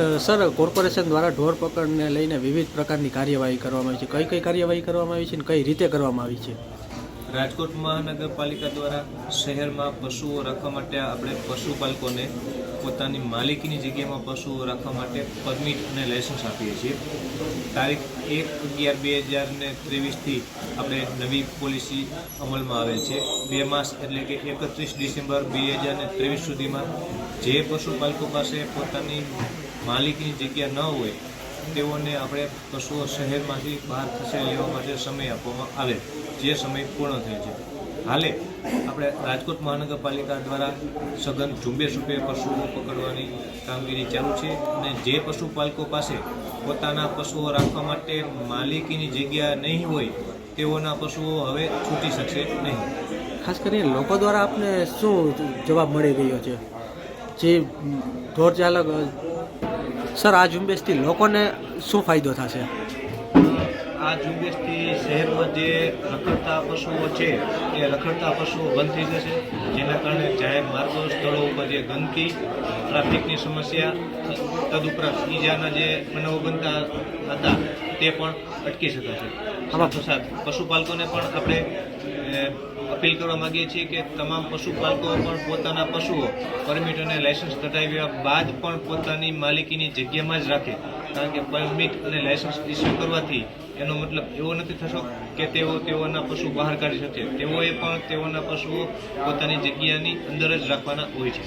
Sir, corporation દ્વારા ઢોર પકડને લઈને વિવિધ પ્રકારની કાર્યવાહી કરવામાં આવી છે. કઈ કઈ કાર્યવાહી કરવામાં આવી છે અને કઈ રીતે કરવામાં આવી છે? રાજકોટ મહાનગરપાલિકા દ્વારા શહેરમાં પશુઓ રાખવા માટે આપણે પશુપાલકોને પોતાની માલિકીની જગ્યામાં પશુઓ રાખવા માટે પરમિટ અને લાયસન્સ આપીએ છીએ. તારીખ એક અગિયાર બે હજાર ને ત્રેવીસથી આપણે નવી પોલિસી અમલમાં આવે છે. બે માસ એટલે કે એકત્રીસ ડિસેમ્બર બે હજાર ને ત્રેવીસ સુધીમાં જે પશુપાલકો પાસે પોતાની માલિકીની જગ્યા ન હોય, તેઓને આપણે પશુઓ શહેરમાંથી બહાર ખસેડી લેવા માટે સમય આપવામાં આવે, જે સમય પૂર્ણ થયો છે. હાલે, આપણે રાજકોટ મહાનગરપાલિકા દ્વારા સઘન ઝુંબેશ રૂપે પશુઓ પકડવાની કામગીરી ચાલુ છે અને જે પશુપાલકો પાસે પોતાના પશુઓ રાખવા માટે માલિકીની જગ્યા નહીં હોય, તેઓના પશુઓ હવે છૂટી શકશે નહીં. ખાસ કરીને લોકો દ્વારા આપને શું જવાબ મળી રહ્યો છે? જે ઢોર ચાલક સર, આ ઝુંબેશથી લોકોને શું ફાયદો થશે? આ ઝુંબેશથી શહેરમાં જે રખડતા પશુઓ છે, એ રખડતા પશુઓ બંધ થઈ જશે. જેના કારણે જાહેર માર્ગો, સ્થળો ઉપર જે ગંદકી, ટ્રાફિકની સમસ્યા, તદુપરાંત ઈજાના જે બનાવો બનતા હતા તે પણ અટકી શકાશે સાથોસાથ પશુપાલકોને પણ આપણે અપીલ કરવા માગીએ છીએ કે તમામ પશુપાલકો પણ પોતાના પશુઓ પરમિટ અને લાયસન્સ કઢાવ્યા બાદ પણ પોતાની માલિકીની જગ્યામાં જ રાખે. કારણ કે પરમિટ અને લાયસન્સ ઇસ્યુ કરવાથી એનો મતલબ એવો નથી થતો કે તેઓ તેઓના પશુ બહાર કાઢી શકે. તેઓએ પણ તેઓના પશુઓ પોતાની જગ્યાની અંદર જ રાખવાના હોય છે.